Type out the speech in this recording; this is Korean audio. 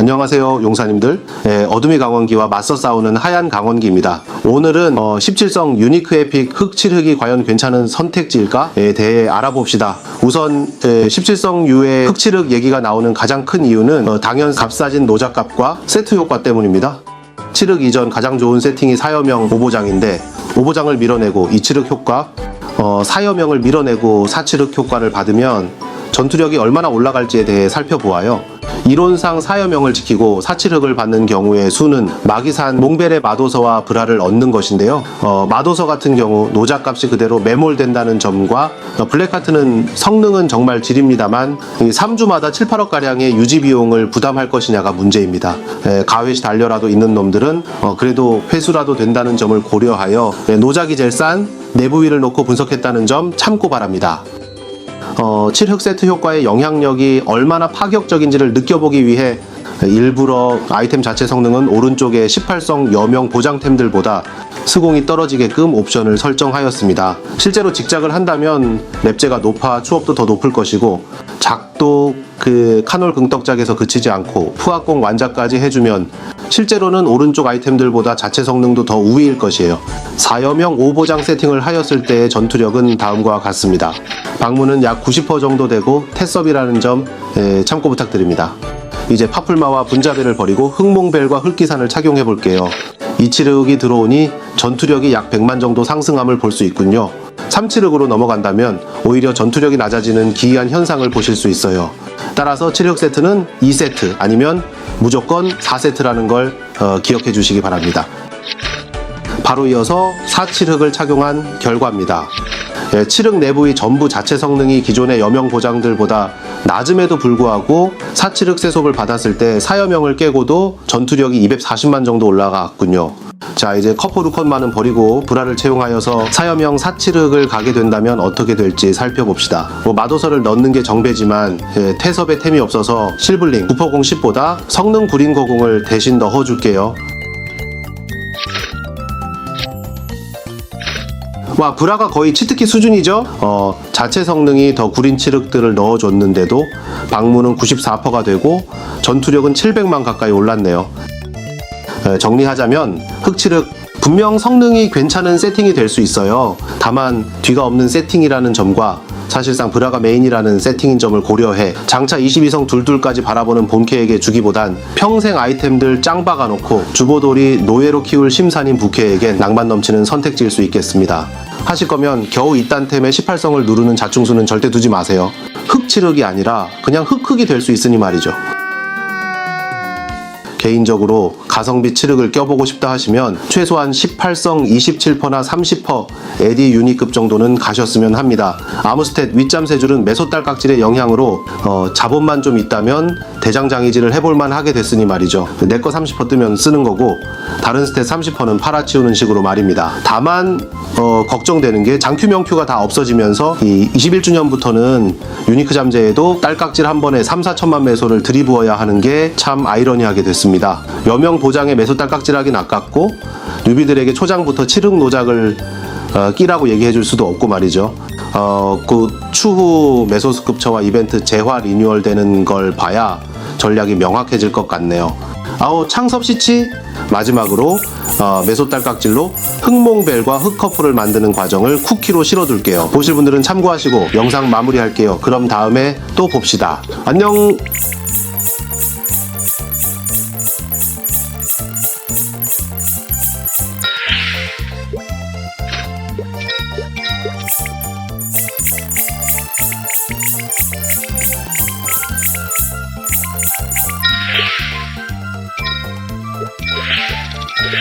안녕하세요 용사님들. 예, 어둠이 강원기와 맞서 싸우는 하얀 강원기입니다. 오늘은 어, 17성 유니크 에픽 흑칠흑이 과연 괜찮은 선택지일까에 대해 알아봅시다. 우선 예, 17성 U의 흑칠흑 얘기가 나오는 가장 큰 이유는 어, 당연 값싸진 노작값과 세트 효과 때문입니다. 칠흑 이전 가장 좋은 세팅이 사여명 오보장인데 오보장을 밀어내고 이칠흑 효과 어, 사여명을 밀어내고 사칠흑 효과를 받으면 전투력이 얼마나 올라갈지에 대해 살펴보아요. 이론상 사여명을 지키고 사칠흑을 받는 경우의 수는 마기산 몽벨의 마도서와 브라를 얻는 것인데요. 어, 마도서 같은 경우 노작값이 그대로 매몰된다는 점과 어, 블랙하트는 성능은 정말 질입니다만 3주마다 7, 8억 가량의 유지 비용을 부담할 것이냐가 문제입니다. 에, 가회시 달려라도 있는 놈들은 어, 그래도 회수라도 된다는 점을 고려하여 에, 노작이 제일 싼 내부 위를 놓고 분석했다는 점 참고 바랍니다. 어, 7흑 세트 효과의 영향력이 얼마나 파격적인지를 느껴보기 위해 일부러 아이템 자체 성능은 오른쪽의 18성 여명 보장템들보다 스공이 떨어지게끔 옵션을 설정하였습니다. 실제로 직작을 한다면 랩제가 높아 추업도 더 높을 것이고 작도 그 카놀 긍떡작에서 그치지 않고 푸악공 완자까지 해주면 실제로는 오른쪽 아이템들보다 자체 성능도 더 우위일 것이에요. 4여명 5보장 세팅을 하였을 때의 전투력은 다음과 같습니다. 방문은 약 90% 정도 되고 태섭이라는 점 에, 참고 부탁드립니다. 이제 파풀마와 분자벨을 버리고 흑몽벨과 흑기산을 착용해 볼게요. 이치르흑이 들어오니 전투력이 약 100만 정도 상승함을 볼 수 있군요. 3치륵으로 넘어간다면 오히려 전투력이 낮아지는 기이한 현상을 보실 수 있어요. 따라서 7흑 세트는 2세트 아니면 무조건 4세트라는 걸 어, 기억해 주시기 바랍니다. 바로 이어서 4칠흑을 착용한 결과입니다. 예, 7흑 내부의 전부 자체 성능이 기존의 여명 보장들보다 낮음에도 불구하고 4칠흑 세속을 받았을 때 사여명을 깨고도 전투력이 240만 정도 올라갔군요. 자 이제 커포루컨만은 버리고 브라를 채용하여서 사여명 4칠흑을 가게 된다면 어떻게 될지 살펴봅시다. 뭐 마도서를 넣는 게 정배지만 예, 태섭의 템이 없어서 실블링 9포공 10보다 성능 구린 거공을 대신 넣어줄게요. 와 브라가 거의 치트키 수준이죠. 어, 자체 성능이 더 구린 칠흑들을 넣어줬는데도 방문은 94%가 되고 전투력은 700만 가까이 올랐네요. 에, 정리하자면 흑칠흑 분명 성능이 괜찮은 세팅이 될 수 있어요. 다만 뒤가 없는 세팅이라는 점과 사실상 브라가 메인이라는 세팅인 점을 고려해 장차 22성 둘둘까지 바라보는 본캐에게 주기보단 평생 아이템들 짱 박아놓고 주보돌이 노예로 키울 심산인 부캐에겐 낭만 넘치는 선택지일 수 있겠습니다. 하실 거면 겨우 이딴 템의 18성을 누르는 자충수는 절대 두지 마세요. 흑칠흑이 아니라 그냥 흑흑이 될 수 있으니 말이죠. 개인적으로 가성비 칠흑을 껴보고 싶다 하시면 최소한 18성 27%나 30% 에디 유니급 정도는 가셨으면 합니다. 아무스탯 윗잠 세 줄은 메소딸 깍질의 영향으로 어, 자본만 좀 있다면 대장장이질을 해볼만 하게 됐으니 말이죠. 내 거 30% 뜨면 쓰는 거고 다른 스탯 30%는 팔아치우는 식으로 말입니다. 다만 어, 걱정되는 게 장큐 명큐가 다 없어지면서 이 21주년부터는 유니크 잠재에도 딸깍질 한 번에 3, 4천만 매소를 들이부어야 하는 게 참 아이러니하게 됐습니다. 여명 보 장에 매소 딸깍질하긴 아깝고 뉴비들에게 초장부터 칠흑 노작을 어, 끼라고 얘기해 줄 수도 없고 말이죠. 어, 그 추후 메소스 급처와 이벤트 재화 리뉴얼 되는 걸 봐야 전략이 명확해질 것 같네요. 아우 창섭 시치 마지막으로 어, 메소딸깍질로 흑몽벨과 흑커플을 만드는 과정을 쿠키로 실어둘게요. 보실 분들은 참고하시고 영상 마무리할게요. 그럼 다음에 또 봅시다. 안녕. you